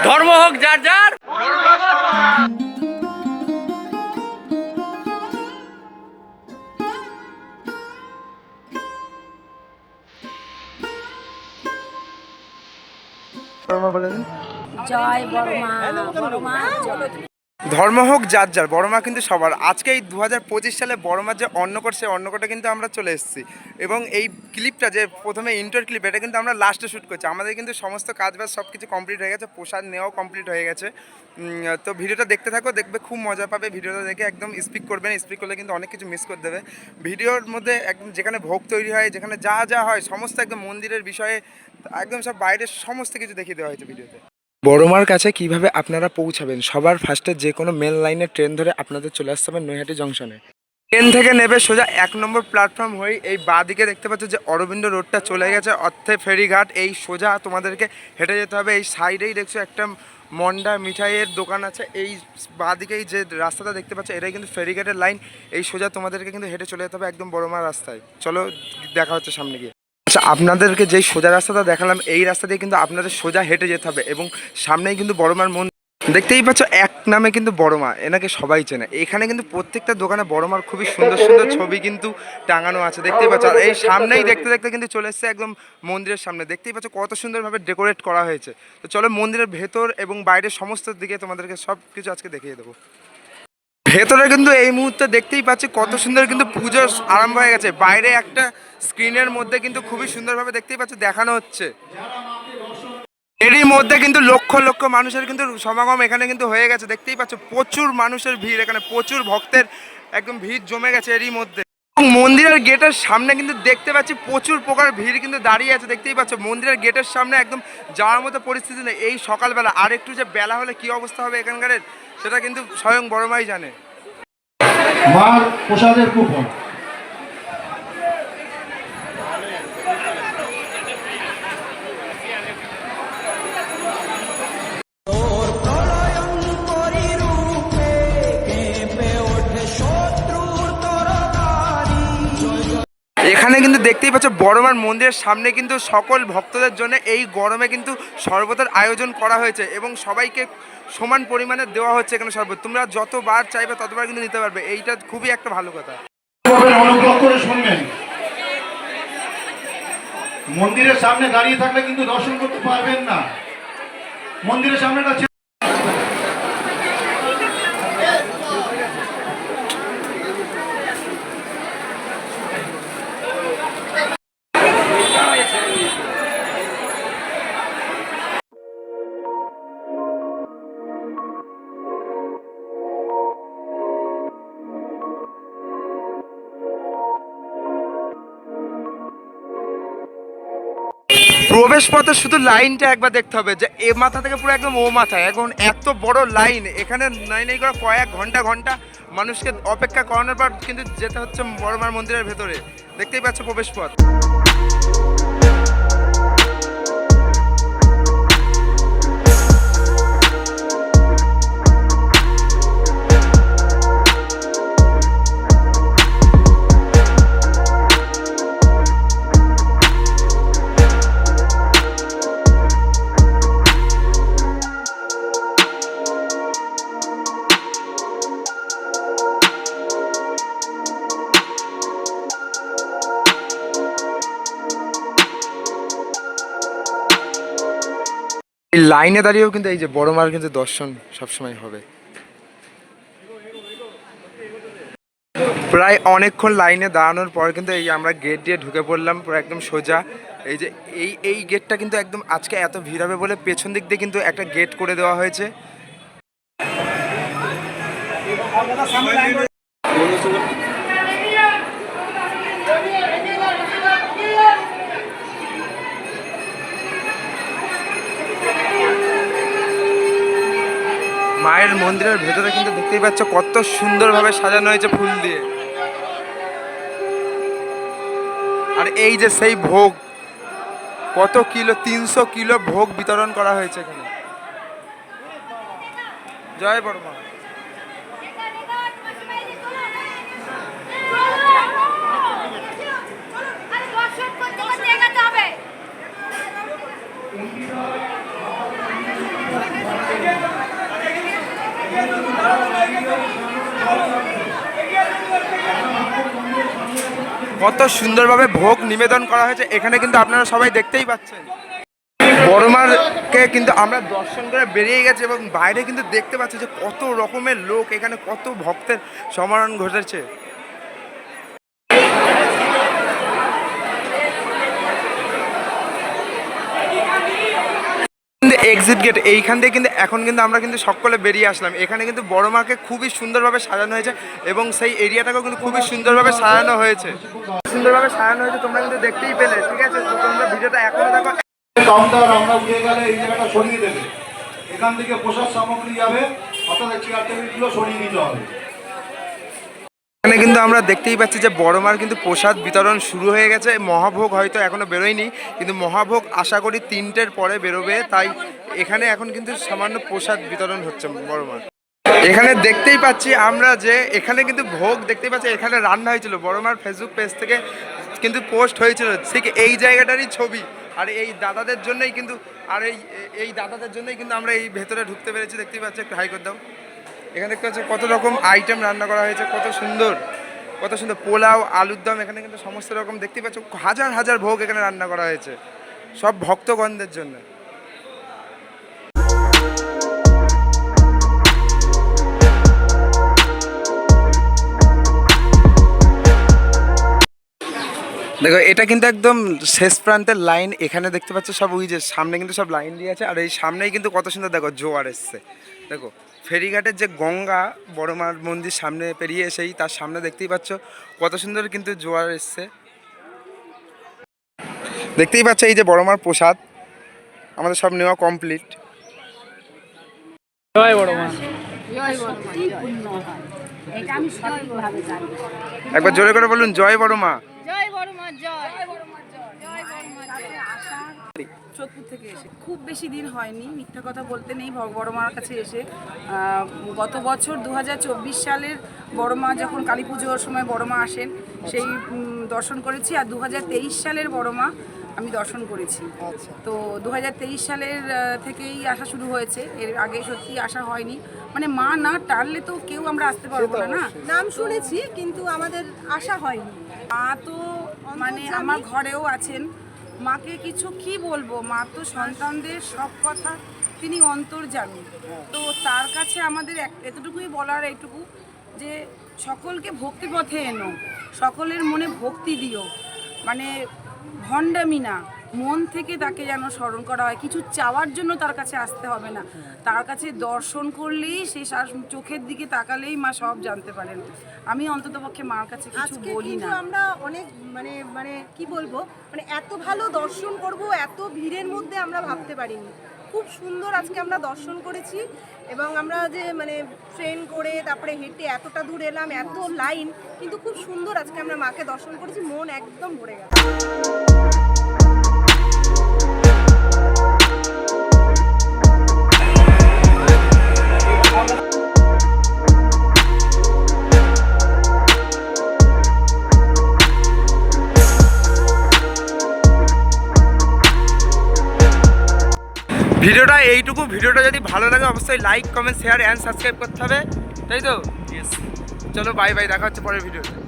ধর্ম হোক যার যার। জয় বড় মা বড় মা জয় ধর্ম হোক, যার যার, বড় মা কিন্তু সবার। আজকে এই দু হাজার পঁচিশ সালে বড় মার যে অন্নকট, সেই অন্নকটে কিন্তু আমরা চলে এসেছি। এবং এই ক্লিপটা যে প্রথমে ইন্টার ক্লিপ এটা কিন্তু আমরা লাস্টে শ্যুট করছি। আমাদের কিন্তু সমস্ত কাজ বাজ সব কিছু কমপ্লিট হয়ে গেছে, প্রসাদ নেওয়াও কমপ্লিট হয়ে গেছে। তো ভিডিওটা দেখতে থাকো, দেখবে খুব মজা পাবে। ভিডিওটা দেখে একদম স্পিক করবেন স্পিক করলে কিন্তু অনেক কিছু মিস করে দেবে। ভিডিওর মধ্যে একদম যেখানে ভোগ তৈরি হয়, যেখানে যা যা হয়, সমস্ত একদম মন্দিরের বিষয়ে, একদম সব বাইরের সমস্ত কিছু দেখিয়ে দেওয়া হয়েছে ভিডিওতে। বড়মার কাছে কীভাবে আপনারা পৌঁছাবেন? সবার ফার্স্টে যে কোনো মেন লাইনে ট্রেন ধরে আপনাদের চলে আসতে হবে নৈহাটি জংশনে ট্রেন থেকে নেবে সোজা এক নম্বর প্ল্যাটফর্ম হয়ে এই বাঁ দিকে দেখতে পাচ্ছ যে অরবিন্দ রোডটা চলে গেছে, অর্থে ফেরিঘাট। এই সোজা তোমাদেরকে হেঁটে যেতে হবে। এই সাইডেই দেখছ একটা মন্ডা মিঠাইয়ের দোকান আছে। এই বাঁ দিকেই যে রাস্তাটা দেখতে পাচ্ছ, এটাই কিন্তু ফেরিঘাটের লাইন এই সোজা তোমাদেরকে কিন্তু হেঁটে চলে যেতে হবে একদম বড়মার রাস্তায়। চলো দেখা হচ্ছে সামনে গিয়ে। আচ্ছা আপনাদেরকে যেই সোজা রাস্তাটা দেখালাম, এই রাস্তা দিয়ে কিন্তু আপনাদের সোজা হেঁটে যেতে হবে এবং সামনেই কিন্তু বড়মার মন দেখতেই পাচ্ছ, এক নামে কিন্তু বড়মা এনাকে সবাই চেনে। এখানে কিন্তু প্রত্যেকটা দোকানে বড়মার খুবই সুন্দর সুন্দর ছবি কিন্তু টাঙানো আছে, দেখতেই পাচ্ছ। এই সামনেই দেখতে দেখতে কিন্তু চলে এসছে একদম মন্দিরের সামনে। দেখতেই পাচ্ছ, কত সুন্দরভাবে ডেকোরেট করা হয়েছে। তো চলো মন্দিরের ভেতর এবং বাইরের সমস্ত দিকে তোমাদেরকে সব কিছু আজকে দেখিয়ে দেবো। ভেতরে কিন্তু এই মুহূর্তে দেখতেই পাচ্ছি কত সুন্দর কিন্তু পুজো আরম্ভ হয়ে গেছে। বাইরে একটা স্ক্রিনের মধ্যে কিন্তু খুবই সুন্দরভাবে দেখতেই পাচ্ছি দেখানো হচ্ছে। এরই মধ্যে কিন্তু লক্ষ লক্ষ মানুষের কিন্তু সমাগম এখানে কিন্তু হয়ে গেছে। দেখতেই পাচ্ছ, প্রচুর মানুষের ভিড় এখানে, প্রচুর ভক্তের একদম ভিড় জমে গেছে এরই মধ্যে। মন্দিরের গেটের সামনে কিন্তু দেখতে পাচ্ছি প্রচুর প্রকার ভিড় কিন্তু দাঁড়িয়ে আছে, দেখতেই পাচ্ছ। মন্দিরের গেটের সামনে একদম যাওয়ার মতো পরিস্থিতি নেই। এই সকালবেলা আর একটু যে বেলা হলে কি অবস্থা হবে এখানকার সেটা কিন্তু স্বয়ং বড়মাই জানে। মার প্রসাদের কুপন। এখানে কিন্তু দেখতেই পাচ্ছ বড়মার মন্দিরের সামনে কিন্তু সকল ভক্তদের জন্য এই গরমে কিন্তু শরবতের আয়োজন করা হয়েছে এবং সবাইকে সমান পরিমাণে দেওয়া হচ্ছে এখানে শরবত। তোমরা যতবার চাইবে ততবার কিন্তু নিতে পারবে। এইটা খুবই একটা ভালো কথা। মন্দিরের সামনে দাঁড়িয়ে থাকলে কিন্তু দর্শন করতে পারবেন না। মন্দিরের সামনেটা প্রবেশ পথে শুধু লাইনটা একবার দেখতে হবে যে এ মাথা থেকে পুরো একদম ও মাথায়। এখন এত বড় লাইন, এখানে নাই নাই করে কয়েক ঘণ্টা ঘণ্টা মানুষকে অপেক্ষা করানোর পর কিন্তু যেতে হচ্ছে বড় বড়মার মন্দিরের ভেতরে। দেখতেই পাচ্ছ প্রবেশ পথ এই লাইনে দাঁড়িয়েও কিন্তু এই যে বড় মার কিন্তু দর্শন সবসময় হবে। প্রায় অনেকক্ষণ লাইনে দাঁড়ানোর পর কিন্তু এই আমরা গেট দিয়ে ঢুকে পড়লাম, পুরো একদম সোজা। এই যে এই এই গেটটা কিন্তু একদম আজকে এত ভিড় হবে বলে পেছন দিক দিয়ে কিন্তু একটা গেট করে দেওয়া হয়েছে। মায়ের মন্দিরের ভেতরে কিন্তু দেখতেই পাচ্ছ কত সুন্দরভাবে সাজানো হয়েছে ফুল দিয়ে। আর এই যে সেই ভোগ, কত কিলো, তিনশো কিলো ভোগ বিতরণ করা হয়েছে এখানে। জয় বর্মা এগাতে হবে কত সুন্দরভাবে ভোগ নিবেদন করা হয়েছে। এখানে কিন্তু আপনারা সবাই দেখতেই পাচ্ছেন। বড়মারকে কিন্তু আমরা দর্শন করে বেরিয়ে গেছি এবং বাইরে কিন্তু দেখতে পাচ্ছি যে কত রকমের লোক এখানে, কত ভক্তের সমারণ ঘটেছে। কিন্তু এক্সিট গেট এইখান থেকে কিন্তু এখন কিন্তু আমরা কিন্তু সকলে বেরিয়ে আসলাম। এখানে কিন্তু বড় মাকে খুবই সুন্দরভাবে সাজানো হয়েছে এবং সেই এরিয়াটাকেও কিন্তু খুবই সুন্দরভাবে সাজানো হয়েছে। সুন্দরভাবে সাজানো হয়েছে, তোমরা কিন্তু দেখতেই পেলে, ঠিক আছে? তোমরা ভিডিওটা এখনও দেখো। এখান থেকে সামগ্রী যাবে, অর্থাৎ সরিয়ে হবে। এখানে কিন্তু আমরা দেখতেই পাচ্ছি যে বড় মার কিন্তু প্রসাদ বিতরণ শুরু হয়ে গেছে। মহাভোগ হয়তো এখনও বেরোয়নি, কিন্তু মহাভোগ আশা করি তিনটের পরে বেরোবে, তাই এখানে এখন কিন্তু সামান্য প্রসাদ বিতরণ হচ্ছে বড় মার এখানে দেখতেই পাচ্ছি আমরা যে এখানে কিন্তু ভোগ দেখতেই পাচ্ছি, এখানে রান্না হয়েছিল। বড় মার ফেসবুক পেজ থেকে কিন্তু পোস্ট হয়েছিল, ঠিক এই জায়গাটারই ছবি। আর এই দাদাদের জন্যই কিন্তু, আর এই এই দাদাদের জন্যই কিন্তু আমরা এই ভেতরে ঢুকতে পেরেছি, দেখতেই পাচ্ছি একটু হাই করে দাও। এখানে দেখতে পাচ্ছি কত রকম আইটেম রান্না করা হয়েছে, কত সুন্দর কত সুন্দর পোলাও, আলুর দম, এখানে কিন্তু সমস্ত রকম দেখতে পাচ্ছ হাজার হাজার ভোগ এখানে রান্না করা হয়েছে, সব ভক্তগণদের জন্য। দেখো এটা কিন্তু একদম শেষ প্রান্তের লাইন এখানে দেখতে পাচ্ছ সব ওই যে সামনে কিন্তু সব লাইন দিয়ে আছে আর এই সামনেই কিন্তু কত সুন্দর দেখো জোয়ার এসছে। দেখো ফেরিঘাটের যে গঙ্গা বড়মার মন্দির সামনে পেরিয়ে এসেই তার সামনে দেখতেই পাচ্ছ কত সুন্দর কিন্তু জোয়ার এসছে। দেখতেই পাচ্ছ এই যে বড়মার প্রসাদ আমাদের সব নেওয়া কমপ্লিট বড় মা। একবার জোরে করে বলুন জয় বড়মা জয় বড় মা জয় জয় বড় মা জয় আশা যোধপুর থেকে এসে। খুব বেশি দিন হয়নি মিথ্যা কথা বলতে নেই ভগ- বড় মার কাছে এসে। গত বছর দু হাজার চব্বিশ সালের বড় মা যখন কালী পুজোর সময় বড় মা আসেন সেই দর্শন করেছি আর দু হাজার তেইশ সালের বড় মা আমি দর্শন করেছি। তো দু হাজার তেইশ সালের থেকেই আসা শুরু হয়েছে এর আগে সত্যি আসা হয়নি। মানে মা না টানলে তো কেউ আমরা আসতে পারব না না? নাম শুনেছি কিন্তু আমাদের আসা হয়নি। মা তো মানে আমার ঘরেও আছেন মাকে কিছু কি বলব? মা তো সন্তানদের সব কথা তিনি অন্তর্জামী তো তার কাছে আমাদের এতটুকুই বলার এইটুকু যে সকলকে ভক্তি পথে এনো, সকলের মনে ভক্তি দিও। মানে ভণ্ডামি না। মন থেকে তাকে যেন স্মরণ করা হয়। কিছু চাওয়ার জন্য তার কাছে আসতে হবে না। তার কাছে দর্শন করলেই সে চোখের দিকে তাকালেই মা সব জানতে পারেন। আমি অন্ততপক্ষে মার কাছে কিছু বলি না। আমরা অনেক মানে মানে কি বলব? মানে এত ভালো দর্শন করব এত ভিড়ের মধ্যে আমরা ভাবতে পারিনি। খুব সুন্দর আজকে আমরা দর্শন করেছি এবং আমরা যে মানে ট্রেন করে তারপরে হেঁটে এতটা দূর এলাম এত লাইন কিন্তু খুব সুন্দর আজকে আমরা মাকে দর্শন করেছি। মন একদম ভরে গেছে। ভিডিওটা এইটুকু। ভিডিওটা যদি ভালো লাগে অবশ্যই like comment share and subscribe করতে হবে। তাই তো? চলো বাই বাই দেখা হচ্ছে পরের ভিডিওতে।